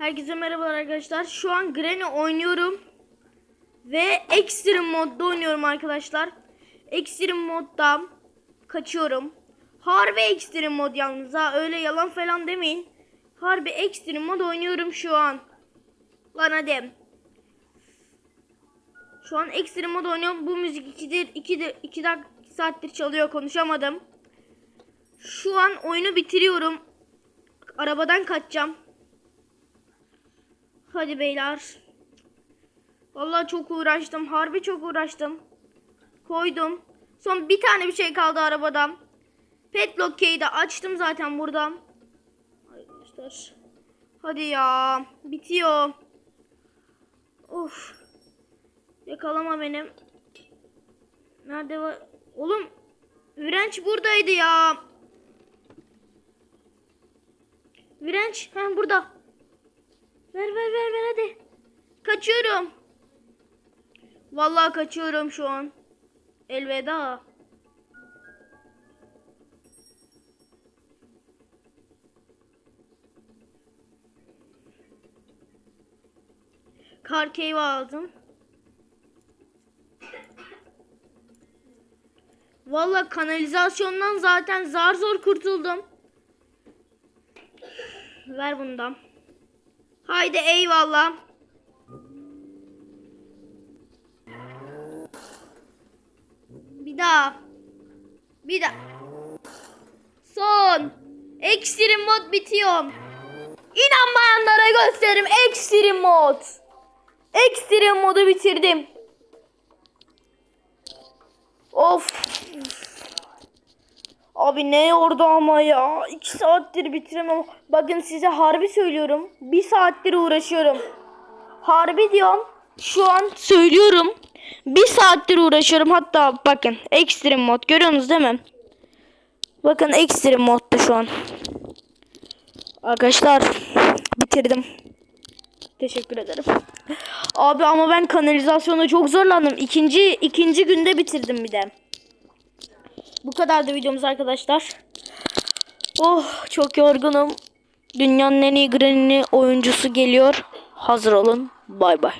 Herkese merhabalar arkadaşlar. Şu an Granny oynuyorum. Ve Extreme modda oynuyorum arkadaşlar. Extreme modda kaçıyorum. Harbi Extreme mod yalnız ha. Öyle yalan falan demeyin. Harbi Extreme mod oynuyorum şu an. Lan hadi. Şu an Extreme mod oynuyorum. Bu müzik 2'dir 2 2 dakika saattir çalıyor konuşamadım. Şu an oyunu bitiriyorum. Arabadan kaçacağım. Hadi beyler. Vallahi çok uğraştım. Harbi çok uğraştım. Koydum. Son bir tane bir şey kaldı arabadan. Petlock key'i de açtım zaten buradan. Arkadaşlar. Hadi ya. Bitiyor. Of. Yakalama benim. Nerede var? Oğlum. Virenç buradaydı ya. Virenç. Ha burada. Ver ver ver ver hadi. Kaçıyorum. Vallahi kaçıyorum şu an. Elveda. Kar keyvi aldım. Vallahi kanalizasyondan zaten zar zor kurtuldum. Ver bundan. Haydi eyvallah. Bir daha. Bir daha. Son. Extreme mod bitiyor. İnanmayanlara gösteririm. Extreme mod. Extreme modu bitirdim. Of. Abi ne yordu ama ya. İki saattir bitiremem. Bakın size harbi söylüyorum. Bir saattir uğraşıyorum. Harbi diyorum. Şu an söylüyorum. Bir saattir uğraşıyorum. Hatta bakın ekstrem mod görüyorsunuz değil mi? Bakın ekstrem modda şu an. Arkadaşlar bitirdim. Teşekkür ederim. Abi ama ben kanalizasyonda çok zorlandım. İkinci ikinci günde bitirdim bir de. Bu kadar da videomuz arkadaşlar. Oh çok yorgunum. Dünyanın en iyi Granny oyuncusu geliyor. Hazır olun. Bay bay.